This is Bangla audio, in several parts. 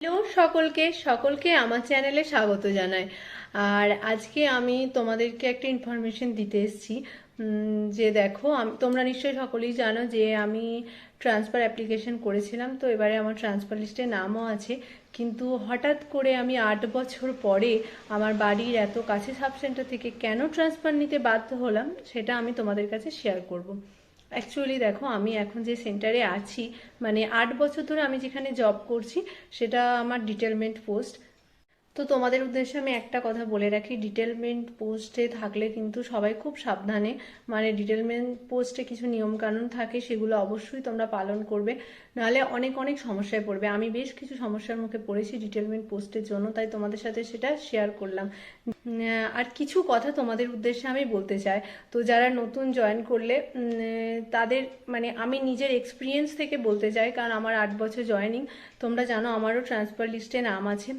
হ্যালো সকলকে সকলকে আমার চ্যানেলে স্বাগত জানাই। আর আজকে আমি তোমাদেরকে একটা ইনফরমেশন দিতে এসেছি যে দেখো তোমরা নিশ্চয়ই সকলেই জানো যে আমি ট্রান্সফার অ্যাপ্লিকেশন করেছিলাম, তো এবারে আমার ট্রান্সফার লিস্টে নামও আছে। কিন্তু হঠাৎ করে আমি আট বছর পরে আমার বাড়ির এত কাছে সাব সেন্টার থেকে কেন ট্রান্সফার নিতে বাধ্য হলাম, সেটা আমি তোমাদের কাছে শেয়ার করব। অ্যাকচুয়ালি দেখো, আমি এখন যে সেন্টারে আছি মানে আট বছর ধরে আমি যেখানে জব করছি, সেটা আমার ডিটেলমেন্ট পোস্ট তো তোমাদের উদ্দেশ্যে আমি একটা কথা বলে রাখি ডিটেলমেন্ট পোস্টে থাকলে কিন্তু সবাই খুব সাবধানে মানে ডিটেলমেন্ট পোস্টে কিছু নিয়মকানুন থাকে সেগুলো অবশ্যই তোমরা পালন করবে, নাহলে অনেক অনেক সমস্যায় পড়বে। আমি বেশ কিছু সমস্যার মুখে পড়েছি ডিটেলমেন্ট পোস্টের জন্য, তাই তোমাদের সাথে সেটা শেয়ার করলাম। আর কিছু কথা তোমাদের উদ্দেশ্যে আমি বলতে চাই। তো যারা নতুন জয়েন করলে তাদের মানে আমি নিজের এক্সপিরিয়েন্স থেকে বলতে চাই, কারণ আমার আট বছর জয়েনিং তোমরা জানো আমারও ট্রান্সফার লিস্টে নাম আছে।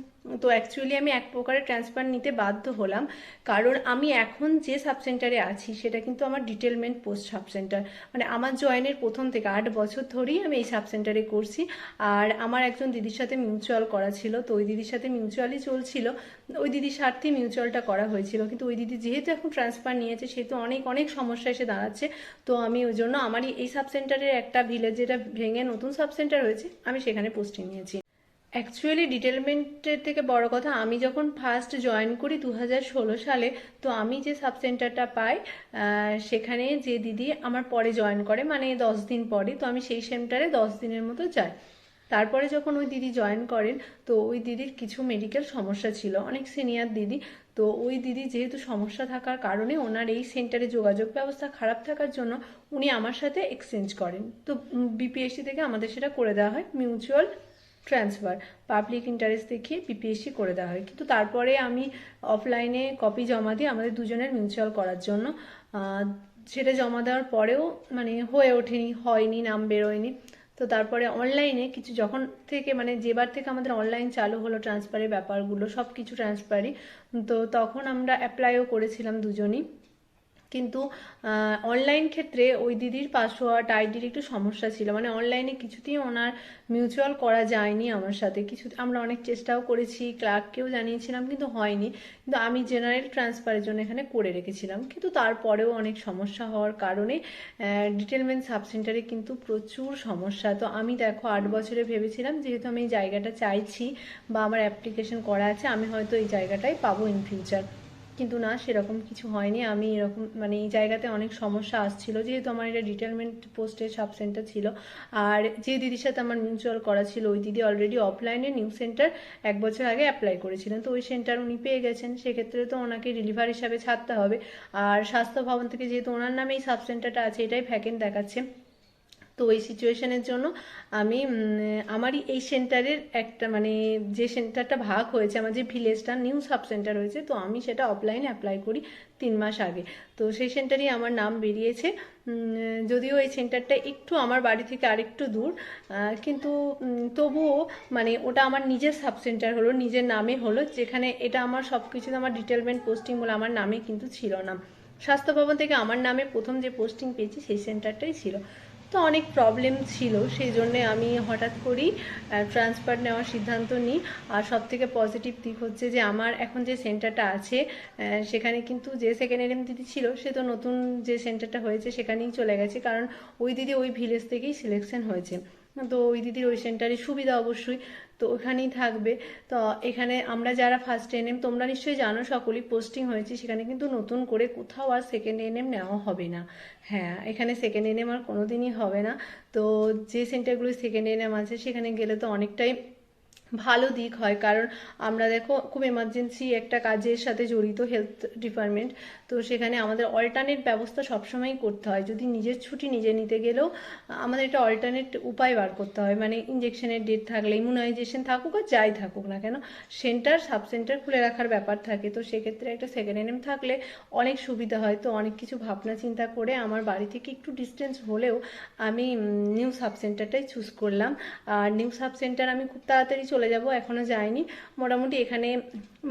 তো অ্যাকচুয়ালি আমি এক প্রকারের ট্রান্সফার নিতে বাধ্য হলাম। কারণ আমি এখন যে সাব সেন্টারে আছি, সেটা কিন্তু আমার ডিটেলমেন্ট পোস্ট সাব সেন্টার মানে আমার জয়েনের প্রথম থেকে আট বছর ধরেই আমি এই সাব সেন্টারে করছি। আর আমার একজন দিদির সাথে মিউচুয়াল করা ছিল, তো ওই দিদির সাথে মিউচুয়ালই চলছিল। ওই দিদির স্বার্থে মিউচুয়ালটা করা হয়েছিল। কিন্তু ওই দিদি যেহেতু এখন ট্রান্সফার নিয়েছে, সেহেতু অনেক অনেক সমস্যা এসে দাঁড়াচ্ছে। তো আমি ওই জন্য আমারই এই সাব সেন্টারের একটা ভিলেজ যেটা ভেঙে নতুন সাব সেন্টার হয়েছে, আমি সেখানে পোস্টিং নিয়েছি। অ্যাকচুয়ালি ডিটেলমেন্টের থেকে বড় কথা, আমি যখন ফার্স্ট জয়েন করি দু সালে, তো আমি যে সাব সেন্টারটা পাই সেখানে যে দিদি আমার পরে জয়েন করে মানে দশ দিন পরে, তো আমি সেই সেন্টারে দশ দিনের মতো যাই। তারপরে যখন ওই দিদি জয়েন করেন, তো ওই দিদির কিছু মেডিকেল সমস্যা ছিল, অনেক সিনিয়র দিদি, তো ওই দিদি যেহেতু সমস্যা থাকার কারণে ওনার এই সেন্টারে যোগাযোগ ব্যবস্থা খারাপ থাকার জন্য উনি আমার সাথে এক্সচেঞ্জ করেন। তো বিপিএসসি থেকে আমাদের সেটা করে দেওয়া হয় মিউচুয়াল ট্রান্সফার পাবলিক ইন্টারেস্ট দেখিয়ে বিপিএসসি করে দেওয়া হয়। কিন্তু তারপরে আমি অফলাইনে কপি জমা দিই আমাদের দুজনের মিউচুয়াল করার জন্য সেটা জমা দেওয়ার পরেও মানে হয়ে ওঠেনি, হয়নি, নাম বেরোয়নি। তো তারপরে অনলাইনে কিছু যখন থেকে মানে যেবার থেকে আমাদের অনলাইন চালু হলো ট্রান্সফারের ব্যাপারগুলো সব কিছু ট্রান্সফারই তো তখন আমরা অ্যাপ্লাইও করেছিলাম দুজনই। কিন্তু অনলাইন ক্ষেত্রে ওই দিদির পাসওয়ার্ড আইডির একটু সমস্যা ছিল। মানে অনলাইনে কিছুতেই ওনার মিউচুয়াল করা যায়নি আমার সাথে। কিছু, আমরা অনেক চেষ্টাও করেছি ক্লার্ককেও জানিয়েছিলাম, কিন্তু হয়নি। কিন্তু আমি জেনারেল ট্রান্সফারের জন্য এখানে করে রেখেছিলাম। কিন্তু তারপরেও অনেক সমস্যা হওয়ার কারণে ডিটেলমেন্ট সাব সেন্টারে কিন্তু প্রচুর সমস্যা। তো আমি দেখো আট বছরে ভেবেছিলাম, যেহেতু আমি এই জায়গাটা চাইছি বা আমার অ্যাপ্লিকেশন করা আছে, আমি হয়তো এই জায়গাটাই পাবো ইন ফিউচার কিন্তু না, সেরকম কিছু হয়নি। আমি এরকম মানে এই জায়গাতে অনেক সমস্যা আসছিল, যেহেতু আমার এটা ডিটেলমেন্ট পোস্টের সাব সেন্টার ছিল। আর যে দিদির সাথে আমার মিউচুয়াল করা ছিল, ওই দিদি অলরেডি অফলাইনে নিউ সেন্টার এক বছর আগে অ্যাপ্লাই করেছিলেন। তো ওই সেন্টার উনি পেয়ে গেছেন, সেক্ষেত্রে তো ওনাকে রিলিভার হিসাবে ছাড়তে হবে। আর স্বাস্থ্য ভবন থেকে যেহেতু ওনার নামে এই সাব সেন্টারটা আছে, এটাই ভ্যাকেন্ট দেখাচ্ছে। তো ওই সিচুয়েশনের জন্য আমি আমারই এই সেন্টারের একটা মানে যে সেন্টারটা ভাগ হয়েছে, আমার যে ভিলেজটা নিউ সাব সেন্টার হয়েছে, তো আমি সেটা অফলাইনে অ্যাপ্লাই করি তিন মাস আগে। তো সেই সেন্টারই আমার নাম বেরিয়েছে। যদিও এই সেন্টারটা একটু আমার বাড়ি থেকে আরেকটু দূর কিন্তু তবুও মানে ওটা আমার নিজের সাব সেন্টার হলো, নিজের নামে হলো, যেখানে এটা আমার সব কিছুতে আমার ডিটেলমেন্ট পোস্টিং বলে আমার নামে কিন্তু ছিল না। স্বাস্থ্য ভবন থেকে আমার নামে প্রথম যে পোস্টিং পেয়েছি, সেই সেন্টারটাই ছিল। তো অনেক প্রবলেম ছিল, সেই জন্যে আমি হঠাৎ করেই ট্রান্সফার নেওয়ার সিদ্ধান্ত নিই। আর সব থেকে পজিটিভ দিক হচ্ছে যে, আমার এখন যে সেন্টারটা আছে সেখানে কিন্তু যে সেকেন্ড এম দিদি ছিল, সে তো নতুন যে সেন্টারটা হয়েছে, সেখানেই চলে গেছে। কারণ ওই দিদি ওই ভিলেজ থেকেই সিলেকশন হয়েছে। তো ওই দিদির ওই সেন্টারে সুবিধা অবশ্যই, তো ওখানেই থাকবে। তো এখানে আমরা যারা ফার্স্ট এন এম তোমরা নিশ্চয়ই জানো সকলেই পোস্টিং হয়েছে, সেখানে কিন্তু নতুন করে কোথাও আর সেকেন্ড এনএম নেওয়া হবে না। হ্যাঁ এখানে সেকেন্ড এন এম আর কোনো দিনই হবে না। তো যে সেন্টারগুলো সেকেন্ড এনএম আছে, সেখানে গেলে তো অনেকটাই ভালো দিক হয়। কারণ আমরা দেখো, খুব এমার্জেন্সি একটা কাজের সাথে জড়িত হেলথ ডিপার্টমেন্ট তো সেখানে আমাদের অল্টারনেট ব্যবস্থা সবসময়ই করতে হয়। যদি নিজের ছুটি নিজে নিতে গেলেও আমাদের একটা অল্টারনেট উপায় বার করতে হয়। মানে ইঞ্জেকশনের ডেট থাকলে ইমিউনাইজেশন থাকুক আর যাই থাকুক না কেন সেন্টার সাব সেন্টার খুলে রাখার ব্যাপার থাকে। তো সেক্ষেত্রে একটা সেকেন্ড এনএম থাকলে অনেক সুবিধা হয়। তো অনেক কিছু ভাবনা চিন্তা করে আমার বাড়ি থেকে একটু ডিস্টেন্স হলেও আমি নিউ সাব সেন্টারটাই চুজ করলাম। আর নিউ সাব সেন্টার আমি খুব তাড়াতাড়ি চলে যাব, এখনও যাইনি। মোটামুটি এখানে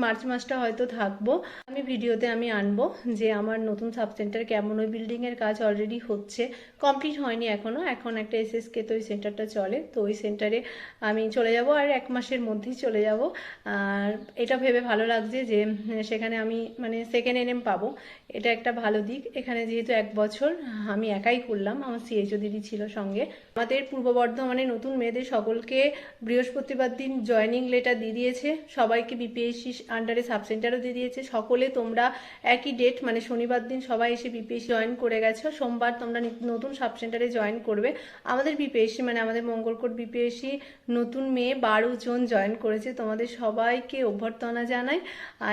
মার্চ মাসটা হয়তো থাকব। আমি ভিডিওতে আমি আনব যে আমার নতুন সাব সেন্টার কেমন, ওই বিল্ডিংয়ের কাজ অলরেডি হচ্ছে। কমপ্লিট হয়নি এখনও, এখন একটা এসএসকে তো ওই সেন্টারটা চলে। তো ওই সেন্টারে আমি চলে যাব আর এক মাসের মধ্যেই চলে যাব। আর এটা ভেবে ভালো লাগছে যে, সেখানে আমি মানে সেকেন্ড এনএম পাবো। এটা একটা ভালো দিক। এখানে যেহেতু এক বছর আমি একাই করলাম, আমার সিএইচও দিদি ছিল সঙ্গে। আমাদের পূর্ব বর্ধমানে নতুন মেয়েদের সকলকে বৃহস্পতিবার দিন জয়নিং লেটার দিয়ে দিয়েছে। সবাইকে বিপিএসসি আন্ডারে সাব সেন্টারও দিয়ে দিয়েছে। সকলে তোমরা একই ডেট মানে শনিবার দিন সবাই এসে বিপিএসসি জয়েন করে গেছো। সোমবার তোমরা নতুন সাব সেন্টারে জয়েন করবে। আমাদের বিপিএসসি মানে আমাদের মঙ্গলকোট বিপিএসসি নতুন মেয়ে বারো জন জয়েন করেছে। তোমাদের সবাইকে অভ্যর্থনা জানাই।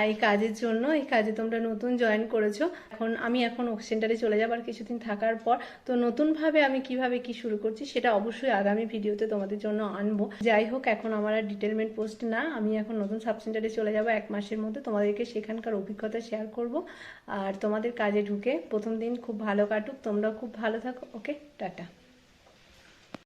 এই কাজের জন্য, এই কাজে তোমরা নতুন জয়েন করেছ। এখন আমি এখন ওক সেন্টারে চলে যাবার কিছুদিন থাকার পর, তো নতুনভাবে আমি কীভাবে কি শুরু করছি, সেটা অবশ্যই আগামী ভিডিওতে তোমাদের জন্য আনব। যাই হোক, এখন আমার আর ডিটেলমেন্ট পোস্ট না, আমি এখন নতুন সাব সেন্টারে চলে যাব, এক মাসের মধ্যে তোমাদেরকে সেখানকার অভিজ্ঞতা শেয়ার করব। আর তোমাদের কাজে ঢুকে প্রথম দিন খুব ভালো কাটুক, তোমরাও খুব ভালো থাকো ওকে টাটা।